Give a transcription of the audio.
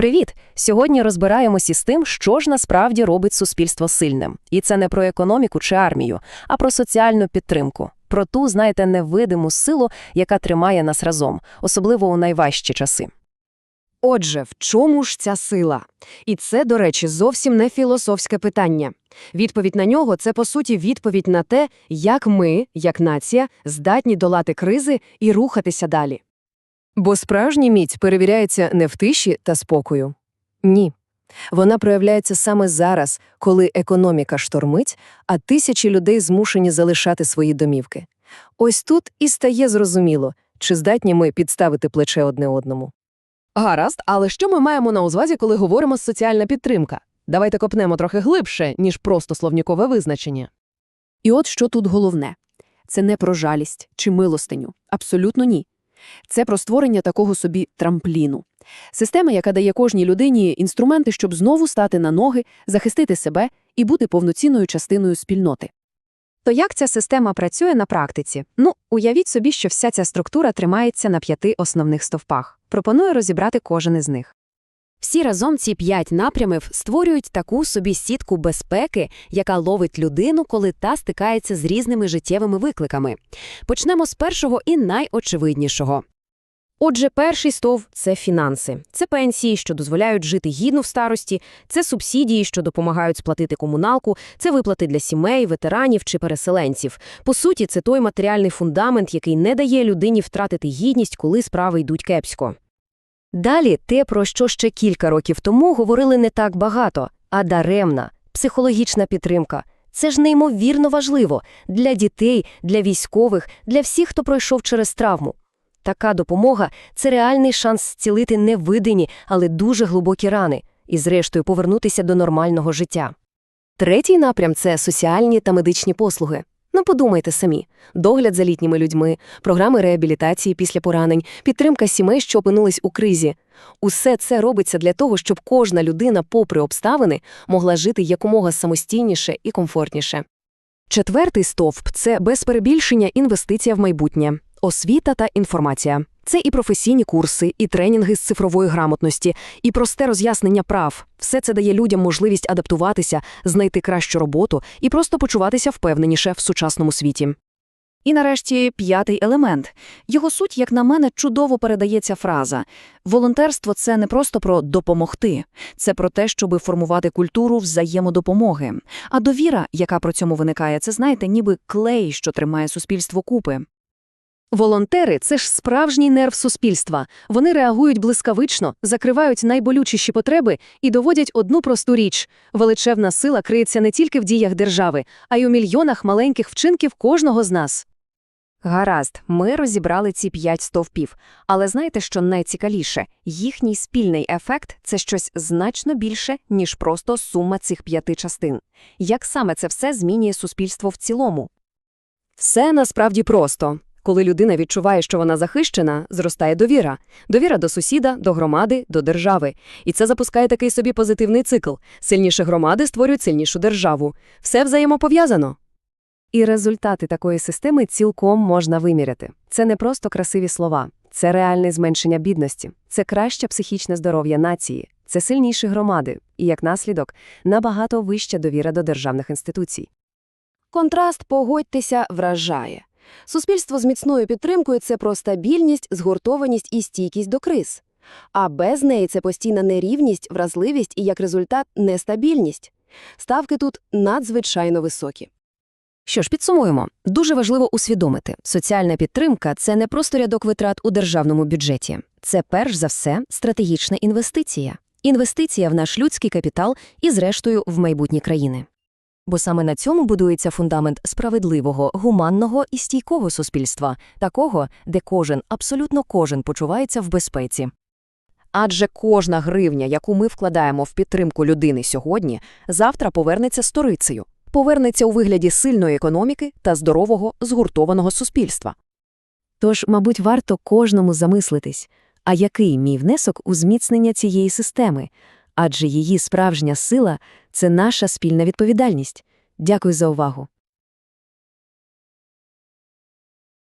Привіт! Сьогодні розбираємося з тим, що ж насправді робить суспільство сильним. І це не про економіку чи армію, а про соціальну підтримку. Про ту, знаєте, невидиму силу, яка тримає нас разом, особливо у найважчі часи. Отже, в чому ж ця сила? І це, до речі, зовсім не філософське питання. Відповідь на нього це, по суті, відповідь на те, як ми, як нація, здатні долати кризи і рухатися далі. Бо справжня міць перевіряється не в тиші та спокою. Ні. Вона проявляється саме зараз, коли економіка штормить, а тисячі людей змушені залишати свої домівки. Ось тут і стає зрозуміло, чи здатні ми підставити плече одне одному. Гаразд, але що ми маємо на увазі, коли говоримо соціальна підтримка? Давайте копнемо трохи глибше, ніж просто словнікове визначення. І от що тут головне це не про жалість чи милостиню. Абсолютно ні. Це про створення такого собі трампліну. Система, яка дає кожній людині інструменти, щоб знову стати на ноги, захистити себе і бути повноцінною частиною спільноти. То як ця система працює на практиці? Ну, уявіть собі, що вся ця структура тримається на п'яти основних стовпах. Пропоную розібрати кожен із них. Всі разом ці п'ять напрямів створюють таку собі сітку безпеки, яка ловить людину, коли та стикається з різними життєвими викликами. Почнемо з першого і найочевиднішого. Отже, перший стов це фінанси. Це пенсії, що дозволяють жити гідно в старості, це субсидії, що допомагають сплатити комуналку, це виплати для сімей, ветеранів чи переселенців. По суті, це той матеріальний фундамент, який не дає людині втратити гідність, коли справи йдуть кепсько. Далі те, про що ще кілька років тому говорили не так багато, а даремна, психологічна підтримка. Це ж неймовірно важливо для дітей, для військових, для всіх, хто пройшов через травму. Така допомога це реальний шанс зцілити невидимі, але дуже глибокі рани і, зрештою, повернутися до нормального життя. Третій напрям це соціальні та медичні послуги. Ну, подумайте самі: догляд за літніми людьми, програми реабілітації після поранень, підтримка сімей, що опинились у кризі. Усе це робиться для того, щоб кожна людина, попри обставини, могла жити якомога самостійніше і комфортніше. Четвертий стовп це без перебільшення інвестиція в майбутнє, освіта та інформація. Це і професійні курси, і тренінги з цифрової грамотності, і просте роз'яснення прав. Все це дає людям можливість адаптуватися, знайти кращу роботу і просто почуватися впевненіше в сучасному світі. І нарешті п'ятий елемент. Його суть, як на мене, чудово передається фраза. Волонтерство це не просто про допомогти, це про те, щоби формувати культуру взаємодопомоги. А довіра, яка про цьому виникає, це знаєте, ніби клей, що тримає суспільство купи. Волонтери це ж справжній нерв суспільства. Вони реагують блискавично, закривають найболючіші потреби і доводять одну просту річ: величезна сила криється не тільки в діях держави, а й у мільйонах маленьких вчинків кожного з нас. Гаразд, ми розібрали ці п'ять стовпів. Але знаєте, що найцікавіше? Їхній спільний ефект це щось значно більше, ніж просто сума цих п'яти частин. Як саме це все змінює суспільство в цілому? Все насправді просто. Коли людина відчуває, що вона захищена, зростає довіра. Довіра до сусіда, до громади, до держави. І це запускає такий собі позитивний цикл. Сильніші громади створюють сильнішу державу. Все взаємопов'язано. І результати такої системи цілком можна виміряти. Це не просто красиві слова, це реальне зменшення бідності, це краще психічне здоров'я нації, це сильніші громади і, як наслідок, набагато вища довіра до державних інституцій. Контраст, погодьтеся, вражає. Суспільство з міцною підтримкою це про стабільність, згуртованість і стійкість до криз. А без неї це постійна нерівність, вразливість і, як результат, нестабільність. Ставки тут надзвичайно високі. Що ж, підсумуємо. Дуже важливо усвідомити, соціальна підтримка це не просто рядок витрат у державному бюджеті. Це перш за все стратегічна інвестиція. Інвестиція в наш людський капітал і, зрештою, в майбутні країни. Бо саме на цьому будується фундамент справедливого, гуманного і стійкого суспільства, такого, де кожен, абсолютно кожен почувається в безпеці. Адже кожна гривня, яку ми вкладаємо в підтримку людини сьогодні, завтра повернеться сторицею, повернеться у вигляді сильної економіки та здорового, згуртованого суспільства. Тож, мабуть, варто кожному замислитись, а який мій внесок у зміцнення цієї системи, адже її справжня сила це наша спільна відповідальність. Дякую за увагу.